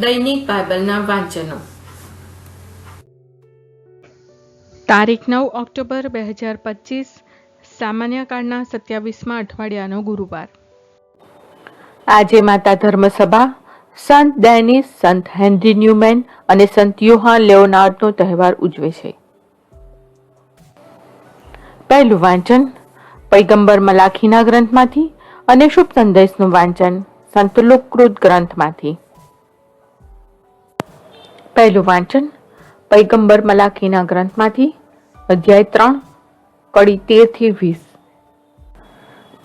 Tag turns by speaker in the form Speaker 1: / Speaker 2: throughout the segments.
Speaker 1: દૈનિક બાઇબલના વાંચનો.
Speaker 2: તારીખ નવ ઓક્ટોબર બે હજાર પચીસ સામાન્ય કાળના સત્યાવીસમાં અઠવાડિયાનો ગુરુવાર.
Speaker 3: આજે માતા ધર્મસભા, સંત ડેનિસ, સંત હેનરી ન્યુમેન અને સંત યુહાન લેઓનાર્ડનો તહેવાર ઉજવે છે. પહેલું વાંચન, પૈગંબર મલાખીના ગ્રંથમાંથી અને શુભ સંદેશનું વાંચન, સંત લુકૃત ગ્રંથમાંથી. પહેલું વાંચન, પૈગંબર મલાકીના ગ્રંથમાંથી, અધ્યાય ત્રણ, કડી તેરથી વીસ.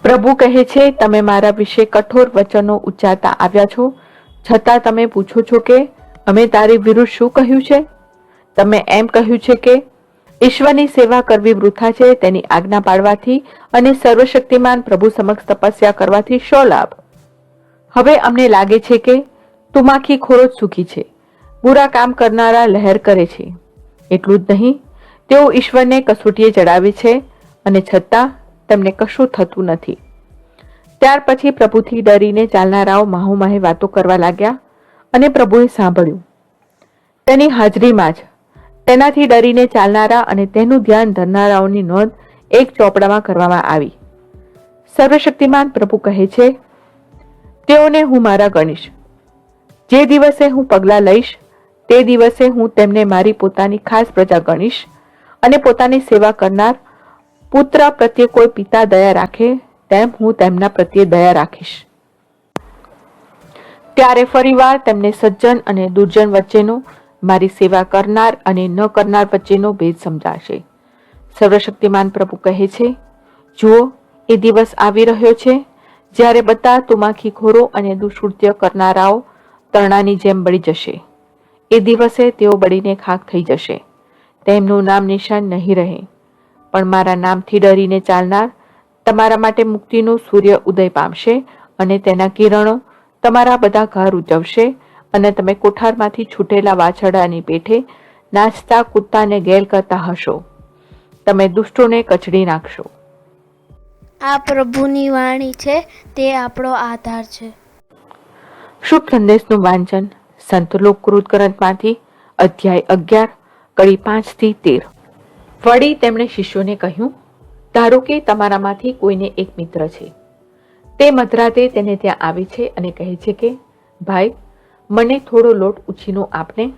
Speaker 3: પ્રભુ કહે છે, તમે મારા વિશે કઠોર વચનો ઉચ્ચારતા આવ્યા છો. છતાં તમે પૂછો છો કે, અમે તારી વિરુદ્ધ શું કહ્યું છે? તમે એમ કહ્યું છે કે, ઈશ્વરની સેવા કરવી વૃથા છે તેની આજ્ઞા પાડવાથી અને સર્વશક્તિમાન પ્રભુ સમક્ષ તપસ્યા કરવાથી શો લાભ. હવે અમને લાગે છે કે, તુમાખી ખોરો સુખી છે. બુરા કામ કરનારા લહેર કરે છે. એટલું જ નહીં, તેઓ ઈશ્વરને કસોટીએ ચડાવે છે અને છતાં તેમને કશું થતું નથી. ત્યાર પછી પ્રભુથી ડરીને ચાલનારાઓ માહુમાહે વાતો કરવા લાગ્યા અને પ્રભુએ સાંભળ્યું. તેની હાજરીમાં જ, તેનાથી ડરીને ચાલનારા અને તેનું ધ્યાન ધરનારાઓની નોંધ એક ચોપડામાં કરવામાં આવી. સર્વશક્તિમાન પ્રભુ કહે છે, તેઓને હું મારા ગણીશ. જે દિવસે હું પગલાં લઈશ તે દિવસે હું તેમને મારી પોતાની ખાસ પ્રજા ગણીશ અને પોતાની સેવા કરનાર પુત્ર પ્રત્યે કોઈ પિતા દયા રાખે તેમ હું તેમના પ્રત્યે દયા રાખીશ. ત્યારે ફરીવાર તેમને સજ્જન અને દુર્જન વચ્ચેનો મારી સેવા કરનાર અને ન કરનાર વચ્ચેનો ભેદ સમજાશે. સર્વશક્તિમાન પ્રભુ કહે છે, જુઓ, એ દિવસ આવી રહ્યો છે જ્યારે બધા તુમાખીખોરો અને દુષ્કૃત્ય કરનારાઓ તરણાની જેમ બળી જશે. એ દિવસે તેઓ બળીને ખાક થઈ જશે. તેમનું નામ નિશાન નહીં રહે. પણ મારા નામથી ડરીને ચાલનાર તમારા માટે મુક્તિનો સૂર્ય ઉદય પામશે અને તેના કિરણો તમારા બધા ઘર ઉજવશે અને તમે કોઠારમાંથી છૂટેલા વાછરડાની પેઠે નાચતા કૂદતાને ગેલ કરતા હશો. તમે દુષ્ટોને કચડી નાખશો.
Speaker 4: આ પ્રભુની વાણી છે તે આપણો આધાર છે.
Speaker 3: શુભ સંદેશનું વાંચન. સંત લોકકૃત ગ્રંથમાંથી અધ્યાય અગિયાર, કડી પાંચથી તેર. વળી તેમણે શિષ્યોને કહ્યું, ધારો કે તમારામાંથી કોઈને એક મિત્ર છે. તે મધરાતે તેને ત્યાં આવે છે અને કહે છે કે, ભાઈ, મને થોડો લોટ ઉછીનો આપને.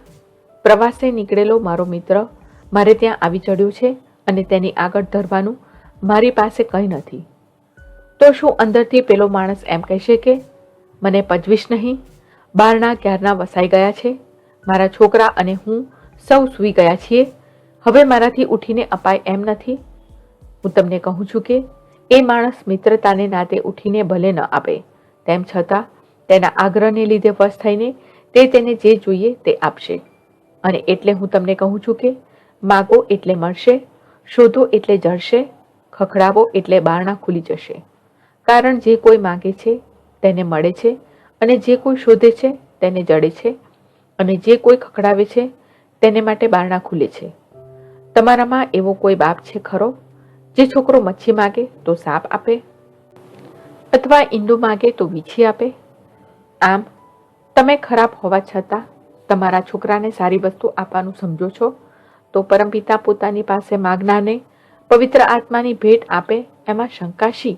Speaker 3: પ્રવાસે નીકળેલો મારો મિત્ર મારે ત્યાં આવી ચડ્યો છે અને તેની આગળ ધરવાનું મારી પાસે કંઈ નથી. તો શું અંદરથી પેલો માણસ એમ કહેશે કે, મને પજવીશ નહીં? બારણા ક્યારના વસાઈ ગયા છે? મારા છોકરા અને હું સૌ સૂઈ ગયા છીએ. હવે મારાથી ઉઠીને અપાય એમ નથી. હું તમને કહું છું કે, એ માણસ મિત્રતાને નાતે ઉઠીને ભલે ન આપે. તેમ છતાં, તેના આગ્રહને લીધે વશ થઈને તે તેને જે જોઈએ તે આપશે. અને એટલે હું તમને કહું છું કે, માગો એટલે મળશે, શોધો એટલે જળશે, ખખડાવો એટલે બારણા ખુલી જશે. કારણ જે કોઈ માગે છે, તેને મળે છે અને જે કોઈ શોધે છે, તેને જડે છે. અને જે કોઈ ખખડાવે છે, તેને માટે બારણા ખુલે છે. તમારામાં એવો કોઈ બાપ છે ખરો? જે છોકરો મચ્છી માગે તો સાપ આપે? અથવા ઈંડું માગે તો વીછી આપે? આમ, તમે ખરાબ હોવા છતાં તમારા છોકરાને સારી વસ્તુ આપવાનું સમજો છો? તો પરમપિતા પોતાની પાસે માગનારને પવિત્ર આત્માની ભેટ આપે એમાં શંકા શી?